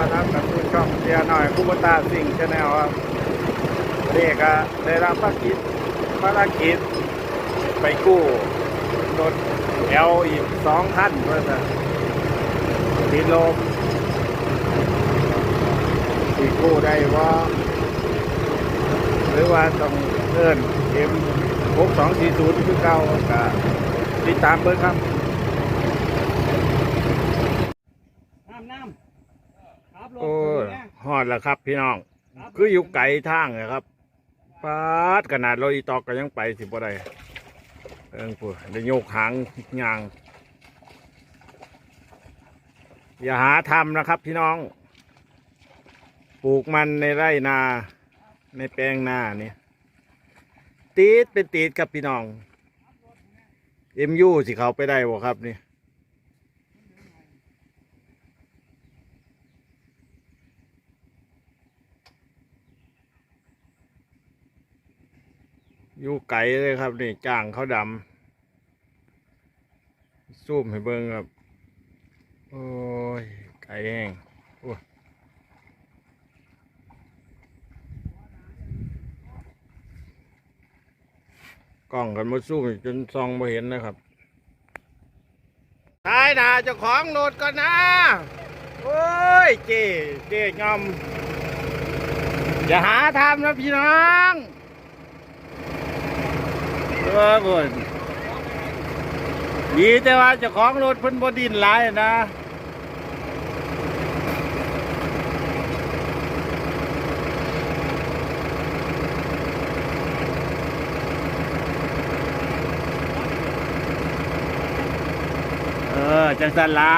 ต้อนรับกับผู้ช่องเสียหน่อยคูบตาสิงชาแนลครับเด็กอะได้รับภารกิจภารกิจไปกู้รถแอลอีกสองคันเพื่อจะติดลมที่กู้ได้ว่าหรือว่าต้องเอินเอ็มหกสองสี่ศูนย์คือเก่าก็ติดตามเบิ่งครับ น้ำน้ำครับรถ โอ้ยฮอดแล้วครับ พี่น้อง คืออยู่ไกลทางเลยครับปาดขนาดเราอีตอกก็ยังไปสิบ่ได้เอิงพูดได้โยกหางยาง อย่าหาทำนะครับ พี่น้อง ปลูกมันในไร่นา ในแปลงนาเนี่ยตีดเป็นตีดครับพี่น้องเอ็มยูสิเขาไปได้บ่ครับนี่ อยู่ไกลเลยครับนี่จ้างเขาดำซูมให้เบิ่งครับ โอ้ย ไกลแห้งโอ้กล้องกันมาซูมจนซองมาเห็นนะครับตายนาเจ้าของโหลดก่อนนะ โอ้ย เจ๊เจ๊งอม อย่าหาทำนะพี่น้อง เออเพิ่นดีแต่ว่าเจ้าของรถเพิ่นบ่ดินหลายนะเออจังสันละ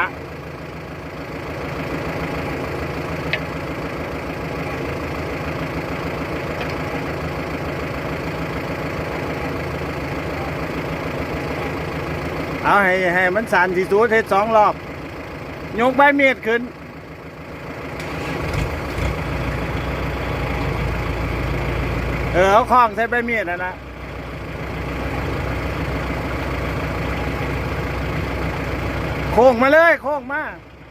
เอาให้ให้มันสั่นที่สุดเฮ็ดสองรอบยกใบเมีดขึ้น เออเอาคล้องใส่ใบเมีดนะนะโค้งมาเลยโค้งมา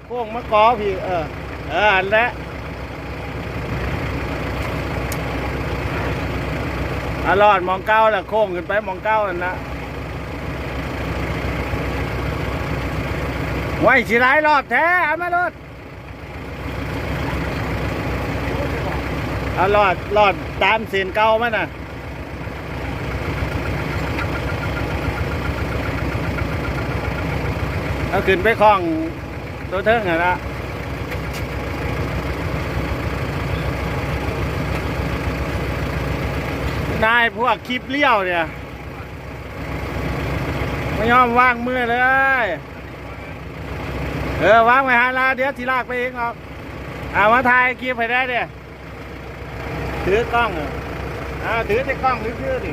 โค้งมากอพี่ เออ เอออันแหละอรอดมองเก้าแหละโค้งขึ้นไปมองเก้าอันนะ ไว้สิหลายรอบแท้เอามารถเอารอดรอดตามเส้นเก่ามันน่ะเอาขึ้นไปคล้องตัวเทิงอะนะนายพวกคลิปเลี้ยวเนี่ย ไม่ยอมว่างมือเลย เออวางไว้หาลาเดี๋ยวทีลากไปเองครับเอามาถ่ายคลิปให้ได้เดี๋ยถือกล้องอ่าถือแต่กล้องถือๆดิ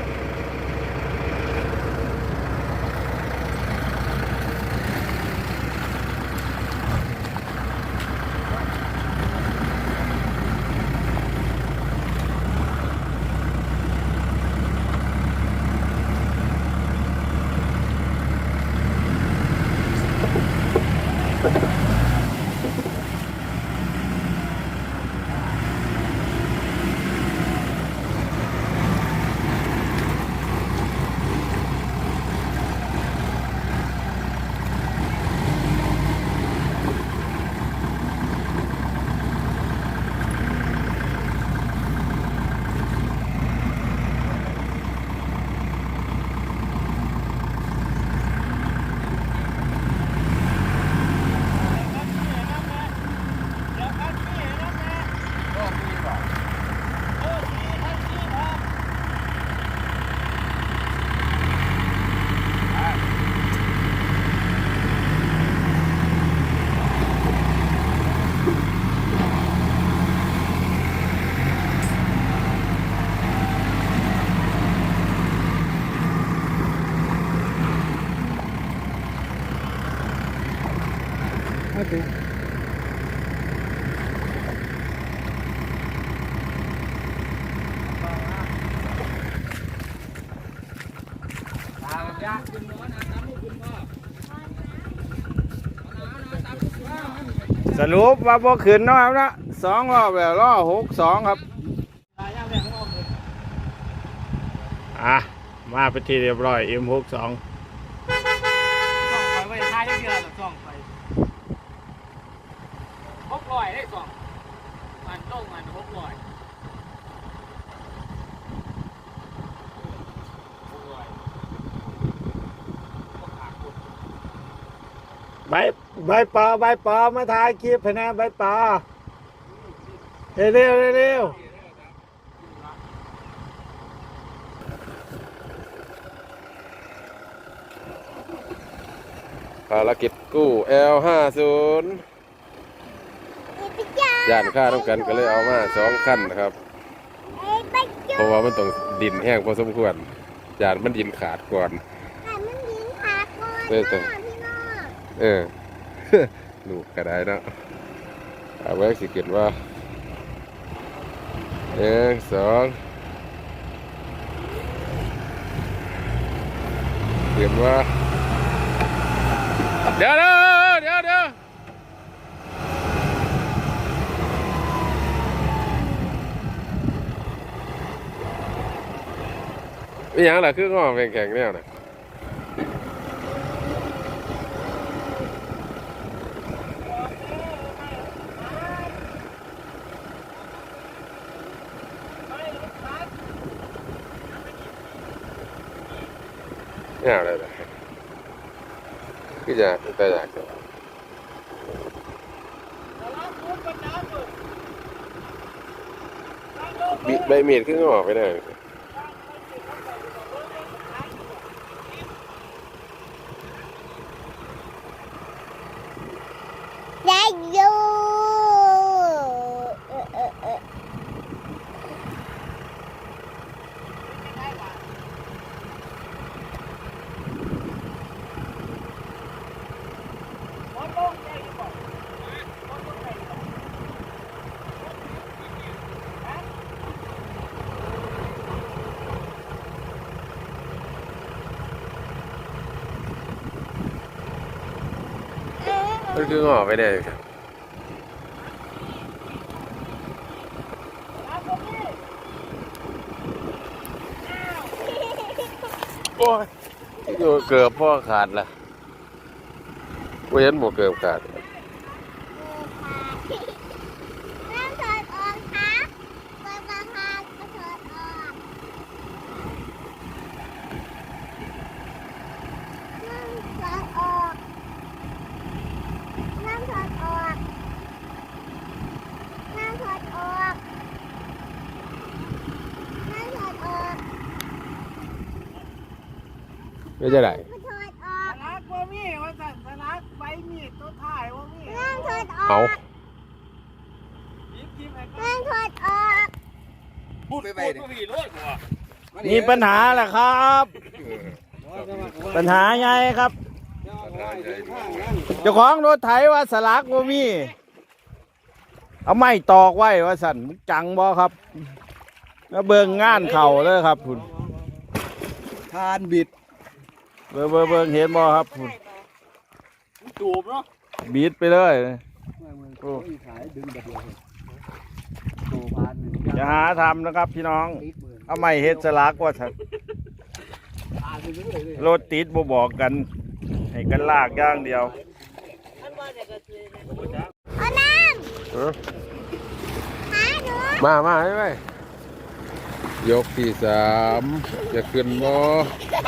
สรุปว่าบ่ขึ้นเนาะครับนะสองรอบแล้วรอบหกสองครับตายย่าแรกเขาบอกเลยอะ มาไปที่เรียบร้อย M62 ส่องไปไว้ท้ายเดือนส่องไปหกร้อยได้ส่องมันต้องมันหกร้อยหก ร้อยบ่ขาดคนใบใบปอใบปอมาถ่ายคลิปให้นะใบปอเร็วเร็วเร็วภารกิจกู้ L50 ย่านค่าต้องกันก็เลยเอามาสองขั้นนะครับ เพราะว่ามันต้องดินแห้งพอสมควรย่านมันดินขาดก่อนเออแต่เออ ลูกก็ได้นะเอาไว้สิเกิดว่าหนึ่งสองเตรียมว่าเดี๋ยวเดี๋ยวเดี๋ยวเดี๋ยวอีหยังล่ะคืองอแข็งแนวน่ะ ไม่เอาอะไรเลย จะแต่อยากจะบิใบมีดขึ้นออกไปได้ได้อยู่เออเออเออ มัน คืองอกไปได้ครับโอ้ยเกือบพ่อขาดละเว้นหมดเกือบขาด เริ่มถอดออกครับเปิดกระพานก็ถอดออกเริ่มถอดออกเริ่มถอดออกเริ่มถอดออกเริ่มถอดออก ไม่ใช่ไหนมันถอดออกสลักว่ามีว่าสันสลักใบมีดตัวถ่ายว่ามีเริ่มถอดอเอาอกยิ้มยิ้มให้ก็เริ่มถอดออกพูดไปดิมีรถกว่ามีปัญหาแหละครับ ปัญหาไงครับ เจ้าของรถไถว่าสลักว่ามี เอาไม้ตอกไว้ว่าสั่นมึงจังบ่ครับแล้วเบิ่งงานเข่าเลยครับคุณทานบิด เบิ่งเบิ่งเบิ่งเห็นบ่ครับคุณจูบเนาะบีดไปเลยโอ้ยขายดึงแบบเดียวเลยโตพานหนึ่งอย่าหาทำนะครับ พี่น้องติดหมื่นเอาไม้เฮ็ดสลักว่าสั่นทานไปเรื่อยเลยรถติดบ่บอกกัน ให้กันลากอย่างเดียวเอาน้เออำหาหนูมามาให้ไหมยกที่สามจะขึ้นบ่เออ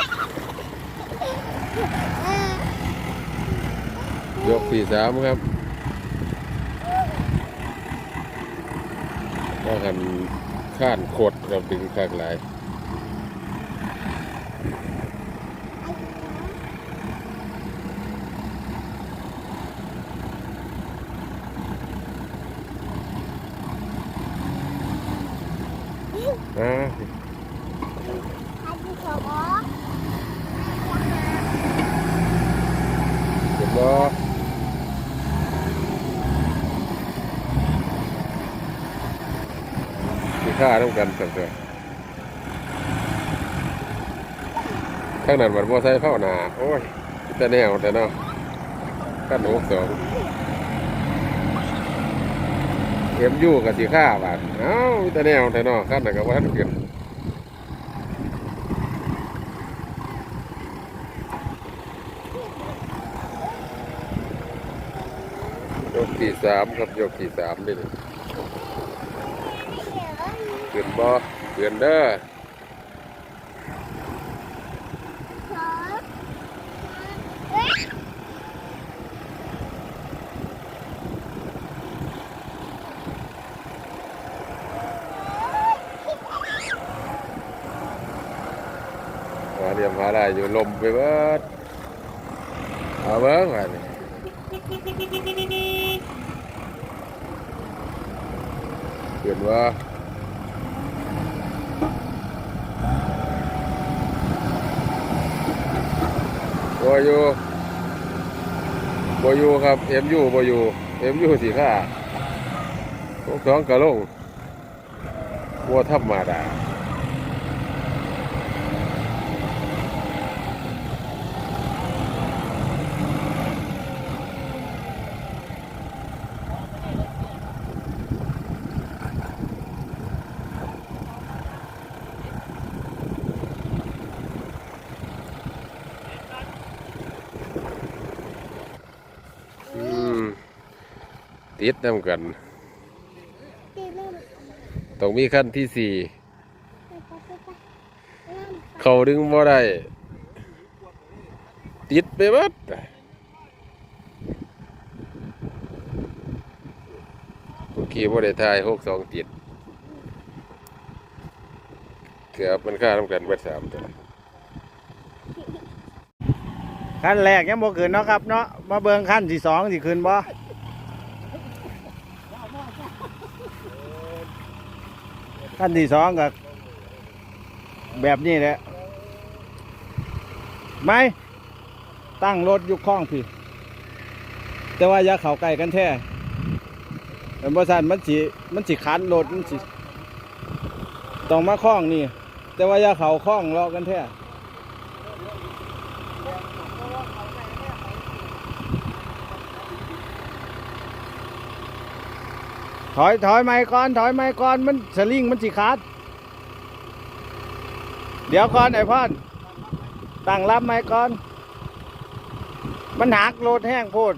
ยกสี่สามครับว่ากันข้านโคดเราดึงข้างหลายอ่า หาดูสอง เห็นบ่มี ค่าต้องกันสักเถอะข้างนั้นมันบ่ใส่เผาหนาโอ้ยแต่แนวแต่เนาะขั้นหกสองเอ็มยูกับสีข้าบาทเอ้าแต่แนวแต่เนอขั้นไหนก็ว่าท่านเกินยกที่สามครับยกที่สามนี่ นี่เกินบ่เกินเด้อสองเอ๊ะว่าเรียมพาได้อยู่ลมไปเบิดเอาเบิ้งว่านี่เกินว่า บอยู่บอยู่ครับเอ็มยูบอยู่เอ็มยูสีข้าพวกสองกระลงบัวทับมาดา อืม ติดน้ำกันตีเริ่มต้องมีขั้นที่สี่ไปไปไปไปเริ่มเขาดึงบ่ได้ ติดไปเบัดเมื่อกี้บ่ได้ทายหกสองติด เกือบมันค่าทำกันเบิดสามตัวขั้นแรกยังบ่ขึ้นเนาะครับเนาะมาเบิ่งขั้นที่สองสิขึ้นบ่ ขั้นที่สองก็แบบนี้แหละไม่ตั้งรถยุคข้องพี่แต่ว่าอย่าเข่าไก่กันแท้แต่บริษัทมันสีมันสีคันรถมันสีต้องมาคล้องนี่ แต่ว่าอย่าเข่าคล้องรอกันแท้ ถอยถอยไม้ก่อน ถอยไม้ก่อน มันสลิงมันสิขาด เดี๋ยวก่อนไอ้พ่อนตั้งรับไม้ก่อน มันหักโลดแห้งโพด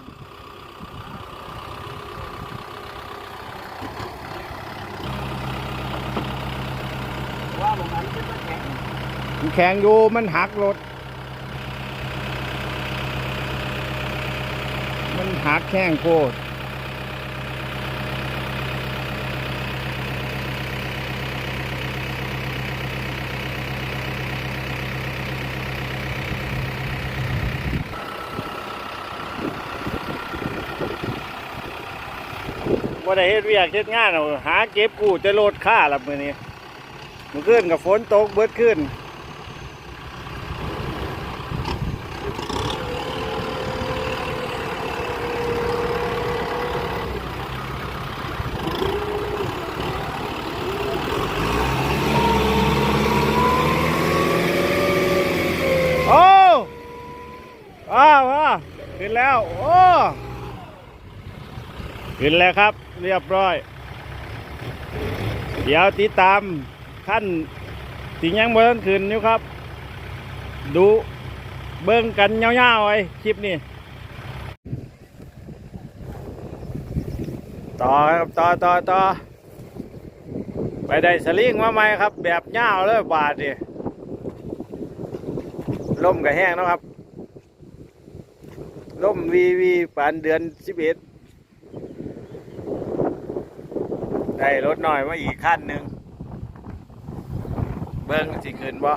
มันแข็งอยู่มันหักรถ มันหักแข้งโพด บ่ได้เฮ็ดเวียกเฮ็ดงานเอาหาเก็บกู้จะโลดค่าละมื้อนี้มื้อคืนกับฝนตกเบิดขึ้นโอ้ว้าว่าขึ้นแล้ว โอ้ ขึ้นแล้วครับ เรียบร้อย เดี๋ยวติดตามขั้นสิ่งยังเบิ้งขึ้นอยู่ครับ ดูเบิ้งกันเงาๆไว้คลิปนี้ต่อครับต่อต่อต่อไปได้สลิงมาใหม่ครับ แบบเงาเลยบาทดิลมกับแห้งนะครับลมวีวีปานเดือนสิบเอ็ด ได้รถหน่อยมาอีกขั้นหนึ่งเบิ้งสิขึ้นบ่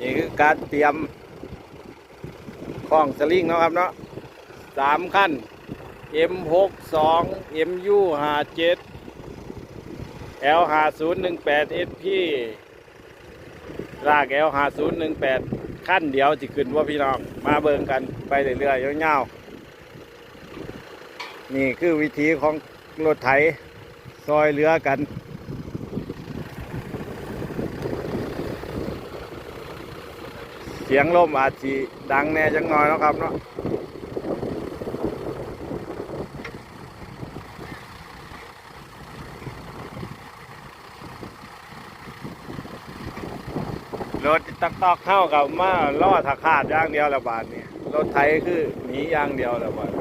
นี่คือการเตรียมข้องสลิงนะครับเนาะสามขั้น M62 MU 57 L 5018 SP ลาก L 5018 ขั้นเดียวจะขึ้นว่าพี่น้องมาเบิ่งกันไปเรื่อยๆยาวๆนี่คือวิธีของรถไถซอยเรือกันเสียงลมอาจจะดังแน่จังน้อยนะครับเนาะ ตักตอกเข้ากับมาล่อถักขาดอย่างเดียวละบาทนี่รถไทยคือหนีอย่างเดียวละบาท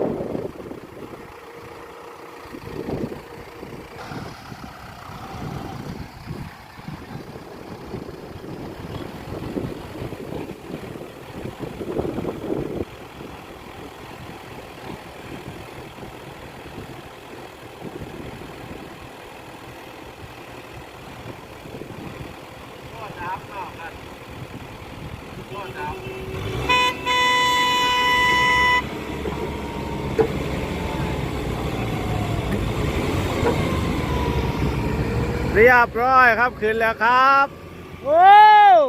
เรียบร้อยครับขึ้นแล้วครับว้าว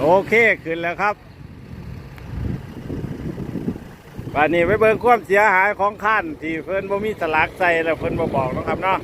โอเคขึ้นแล้วครับป่านนี้ไปเบิ่งความเสียหายของขั้นที่เพิ่นบ่มีสลักใส่แล้วเพิ่นบ่บอกเนาะครับเนาะ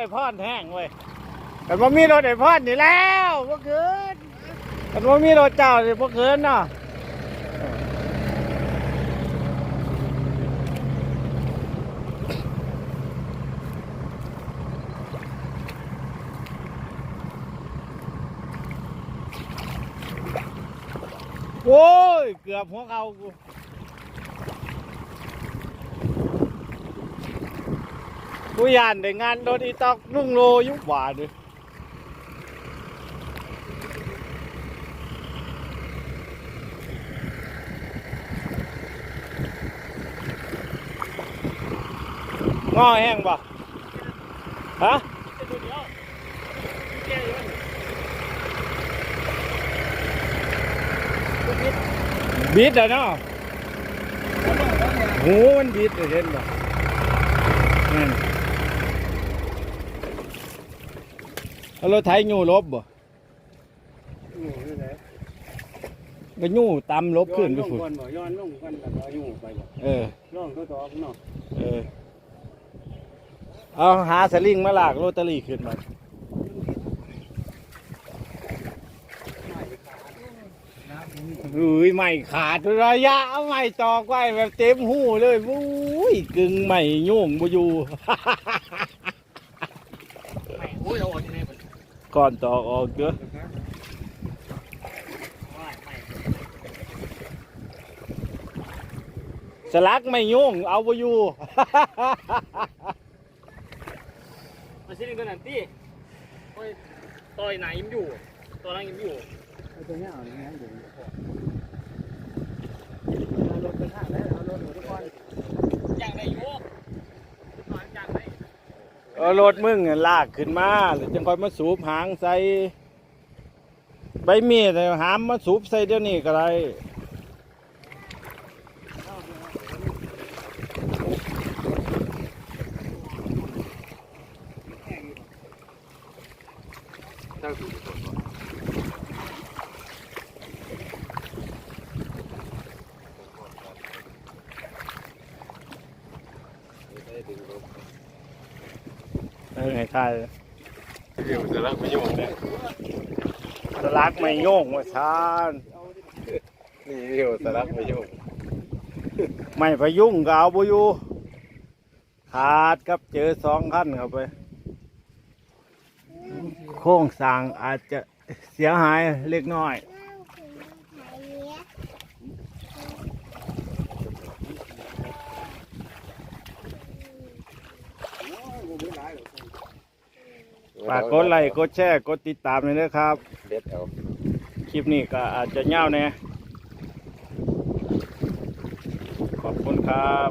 ไอพอนแห้งเว้ยแต่ว่ามีรถไอพอนนี่แล้วบ่เกินแต่ว่ามีรถเจ้านี่บ่เกินเนาะโอ้ย เกือบหัวเขากู กูยานได้งานโดนอีตอกลุงโลยุบหวาดิง้อแห้งป่ฮะบิดอะเนาะหูมันบิดอะเห็นป่นั่น เอารถไถยูลบบ่อยู่ที่ไหนก็ยูตำลบขึ้นไปย้อลงฝุ่นก่อนบ่ย้อนลงกันแล้วก็อยู่ไปบ่เออ ร่องเขาตอกเนาะเออ เอาหาสลิงมาลากโรตารี่ขึ้นมา อุ้ยไม่ขาดระยะเอาไม่ตอกไว้แบบเต็มหูเลยอุ้ยกึ่งไม่โยุ่งบ่อยู่ โอ้ยเราออกที่ไหนบ่ ก่อนตอกออกเด้อไม่ไม่สลักไม่โยุ่งเอาบ่อยู่มาชิ้นตัวนั้นตีโอ้ยต่อยไหนยิ้มอยู่ตัวนั้นยิ้มอยู่ไอ้ตัวเนี้ยเอาอย่างนั้นอยู่เอารถไปท่าแล้วเอารถหนูทุกคนย่างได้อยู่ตอนย่างได้ เอารถมึงน่ะลากขึ้นมาหรือจังค่อยมาสูบหางใส่ใบมีดน่ะหามมาสูบใส่เดี๋ยวนี้ก็ได้เออให้ทาย เดี๋ยวจะรักไม่ยุ่งเนี่ย สลัก ไม่โย่งว่าชานนี่เดียวจะรักไม่ยุ่งไม่พยุงก็เอาบุอยู่ขาดกับเจอสองขั้นเข้าไป โค้งสางอาจจะเสียหายเล็กน้อยนั่งถึงไข่เนี้ยฝากกดไลค์กดแชร์กดติดตามเลยนะครับเด็ดเอา คลิปนี้ก็อาจจะเง่าวแน่ขอบคุณครับ